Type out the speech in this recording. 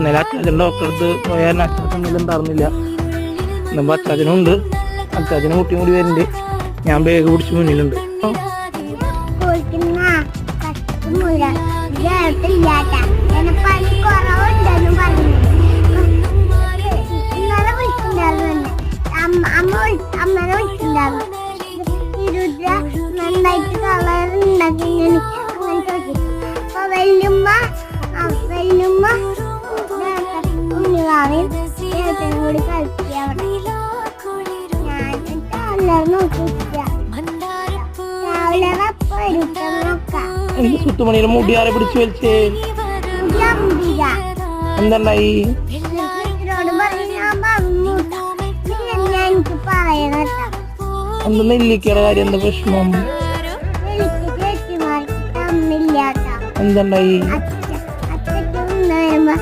ഇന്നലെ അച്ചാച്ചൻ ഡോക്ടറെ അടുത്ത് പോയാൽ അച്ചാച്ചൻ എന്തെങ്കിലും ഉണ്ടായിരുന്നില്ല. ഇന്നിപ്പോൾ അച്ചാച്ചനും ഉണ്ട് അച്ചാച്ചനും കുട്ടിയും കൂടി വരുന്നുണ്ട്. ഞാൻ ബാഗ് പിടിച്ച് മുന്നിലുണ്ട്. എനിക്ക് സുത്തുമണിയുടെ മുടി ആരെ പിടിച്ച് വലിച്ചേ? എന്തുണ്ടായി എന്താ നെല്ലിക്കയുടെ കാര്യം? എന്താ പ്രശ്നം എന്തുണ്ടായി